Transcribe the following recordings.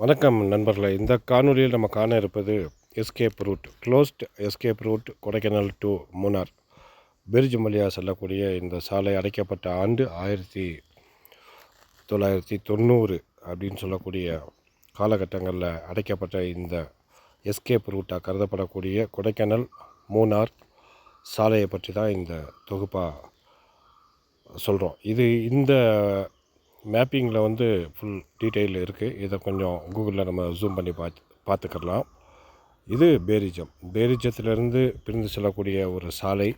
வணக்கம் நண்பர்களே. இந்த காணொலியில் நம்ம காண இருப்பது escape route closed escape route Kodaikanal to Munnar bridge வழியாக செல்லக்கூடிய இந்த சாலை அடைக்கப்பட்ட ஆண்டு ஆயிரத்தி தொள்ளாயிரத்தி தொண்ணூறு அப்படின்னு சொல்லக்கூடிய காலகட்டங்களில் அடைக்கப்பட்ட இந்த எஸ்கேப் ரூட்டாக கருதப்படக்கூடிய கொடைக்கானல் மூணார் சாலையை பற்றி தான் இந்த தொகுப்பாக சொல்கிறோம் இது இந்த மேப்பிங்கில் வந்து ஃபுல் டீட்டெயில் இருக்குது இதை கொஞ்சம் கூகுளில் நம்ம ஜூம் பண்ணி பார்த்து பார்த்துக்கலாம் இது பேரிஜம். பேரிஜத்திலிருந்து பிரிந்து செல்லக்கூடிய ஒரு சாலை.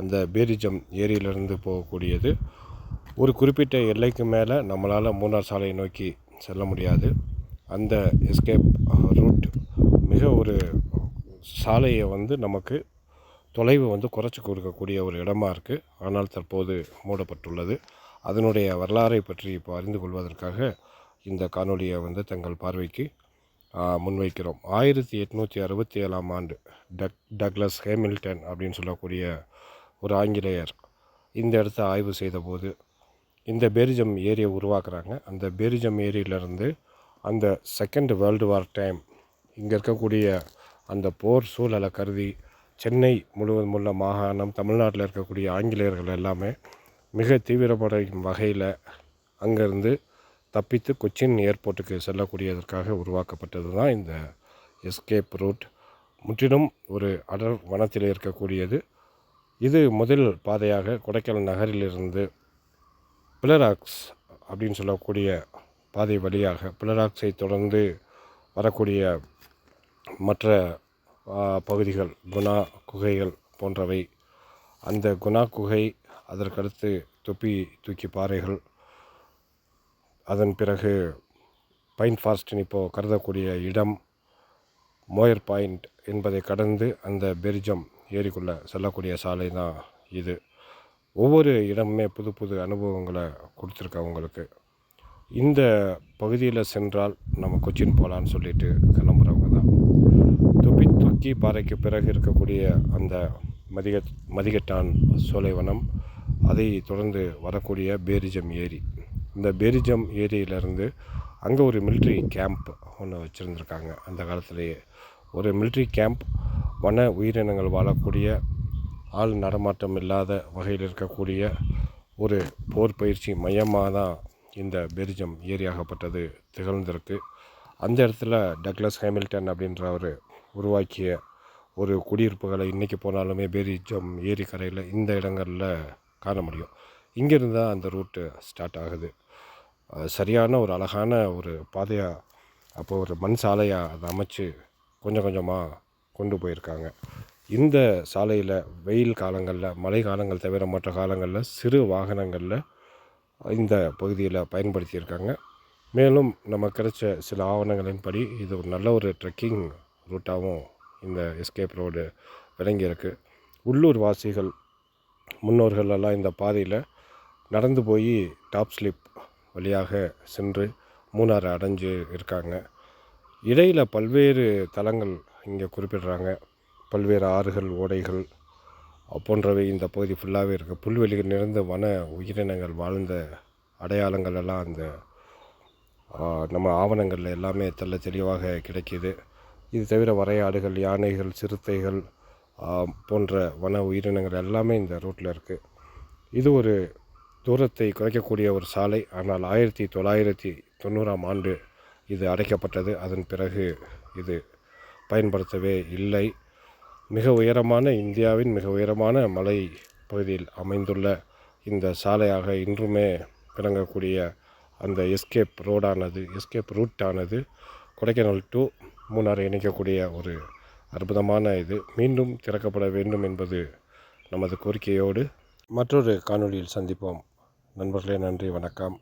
அந்த பேரிஜம் ஏரியிலிருந்து போகக்கூடியது. ஒரு குறிப்பிட்ட எல்லைக்கு மேலே நம்மளால் மூணார் சாலையை நோக்கி செல்ல முடியாது. அந்த எஸ்கேப் ரூட் மிக ஒரு சாலையை வந்து நமக்கு தொலைவு வந்து குறைச்சி கொடுக்கக்கூடிய ஒரு இடமா இருக்குது ஆனால் தற்போது மூடப்பட்டுள்ளது. அதனுடைய வரலாறை பற்றி இப்போ அறிந்து கொள்வதற்காக இந்த காணொலியை வந்து தங்கள் பார்வைக்கு முன்வைக்கிறோம். ஆயிரத்தி எட்நூற்றி அறுபத்தி ஏழாம் ஆண்டு டக் டக்ளஸ் ஹேமில்டன் அப்படின்னு சொல்லக்கூடிய ஒரு ஆங்கிலேயர் இந்த இடத்த ஆய்வு செய்தபோது இந்த பெரிஜம் ஏரியை உருவாக்குறாங்க. அந்த பெரிஜம் ஏரியிலிருந்து அந்த செகண்ட் வேர்ல்டு வார் டைம் இங்கே இருக்கக்கூடிய அந்த போர் சூழலை கருதி சென்னை முழுவதும் உள்ள மாகாணம் தமிழ்நாட்டில் இருக்கக்கூடிய ஆங்கிலேயர்கள் எல்லாமே மிக தீவிரப்படையும் வகையில் அங்கேருந்து தப்பித்து கொச்சின் ஏர்போர்ட்டுக்கு செல்லக்கூடியதற்காக உருவாக்கப்பட்டது தான் இந்த எஸ்கேப் ரூட். முற்றிலும் ஒரு அடர் வனத்தில் இருக்கக்கூடியது. இது முதல் பாதையாக கொடைக்கானல் நகரிலிருந்து பிளராக்ஸ் அப்படின்னு சொல்லக்கூடிய பாதை வழியாக பிளராக்ஸை தொடர்ந்து வரக்கூடிய மற்ற பகுதிகள் குணா குகைகள் போன்றவை. அந்த குணா குகை அதற்கடுத்து தொப்பி தூக்கி பாறைகள். அதன் பிறகு பைன் ஃபாரஸ்டின் இப்போது கருதக்கூடிய இடம் மோயர் பாயிண்ட் என்பதை கடந்து அந்த பெரிஜம் ஏரிக்குள்ளே செல்லக்கூடிய சாலை தான் இது. ஒவ்வொரு இடமுமே புது புது அனுபவங்களை கொடுத்துருக்கு அவங்களுக்கு. இந்த பகுதியில் சென்றால் நம்ம கொச்சின் போகலான்னு சொல்லிட்டு கிளம்புறவங்க தான். தொப்பி தூக்கி பாறைக்கு பிறகு இருக்கக்கூடிய அந்த மதிக மதிகட்டான் சோலைவனம் அதை தொடர்ந்து வரக்கூடிய பேரிஜம் ஏரி. இந்த பேரிஜம் ஏரியிலேருந்து அங்கே ஒரு மிலிட்ரி கேம்ப் ஒன்று வச்சுருந்துருக்காங்க. அந்த காலத்திலேயே ஒரு மிலிட்ரி கேம்ப் வன உயிரினங்கள் வாழக்கூடிய ஆள் நடமாட்டம் இல்லாத வகையில் இருக்கக்கூடிய ஒரு போர் பயிற்சி மையமாக தான் இந்த பெரிஜம் ஏரியாகப்பட்டது திகழ்ந்திருக்கு. அந்த இடத்துல டக்ளஸ் ஹேமில்டன் அப்படின்றவர் உருவாக்கிய ஒரு குடியிருப்புகளை இன்றைக்கி போனாலுமே பெரிஜம் ஏரி கரையில் இந்த இடங்களில் காண முடியும். இங்கேருந்து தான் அந்த ரூட்டு ஸ்டார்ட் ஆகுது. சரியான ஒரு அழகான ஒரு பாதையாக அப்போது ஒரு மண் சாலையாக அதை அமைச்சு கொஞ்சம் கொஞ்சமாக கொண்டு போயிருக்காங்க. இந்த சாலையில் வெயில் காலங்களில் மழை காலங்கள் தவிர மற்ற காலங்களில் சிறு வாகனங்களில் இந்த பகுதியில் பயன்படுத்தியிருக்காங்க. மேலும் நம்ம கிடைச்ச சில ஆவணங்களின்படி இது ஒரு நல்ல ஒரு ட்ரெக்கிங் ரூட்டாகவும் இந்த எஸ்கேப் ரோடு விளங்கியிருக்கு. உள்ளூர் வாசிகள் முன்னோர்கள் எல்லாம் இந்த பாதையில் நடந்து போய் டாப் ஸ்லிப் வழியாக சென்று மூணாறு அடைஞ்சு இருக்காங்க. இடையில் பல்வேறு தலங்கள் இங்கே குறிப்பிடுறாங்க. பல்வேறு ஆறுகள் ஓடைகள் போன்றவை இந்த பகுதி ஃபுல்லாகவே இருக்குது புல்வெளிகள் நிறைந்த வன உயிரினங்கள் வாழ்ந்த அடையாளங்கள் எல்லாம் அந்த நம்ம ஆவணங்களில் எல்லாமே தெல்ல தெளிவாக கிடைக்கிது. இது தவிர வரையாடுகள் யானைகள் சிறுத்தைகள் போன்ற வன உயிரினங்கள் எல்லாமே இந்த ரூட்டில் இருக்குது இது ஒரு தூரத்தை குறைக்கக்கூடிய ஒரு சாலை. ஆனால் ஆயிரத்தி தொள்ளாயிரத்தி தொண்ணூறாம் ஆண்டு இது அடைக்கப்பட்டது. அதன் பிறகு இது பயன்படுத்தவே இல்லை. மிக உயரமான இந்தியாவின் மிக உயரமான மலை பகுதியில் அமைந்துள்ள இந்த சாலையாக இன்றுமே விளங்கக்கூடிய அந்த எஸ்கேப் ரோடானது எஸ்கேப் ரூட்டானது கொடைக்கானல் டு மூணாரை இணைக்கக்கூடிய ஒரு அற்புதமான இது. மீண்டும் திறக்கப்பட வேண்டும் என்பது நமது கோரிக்கையோடு மற்றொரு காணொளியில் சந்திப்போம். நண்பர்களே நன்றி வணக்கம்.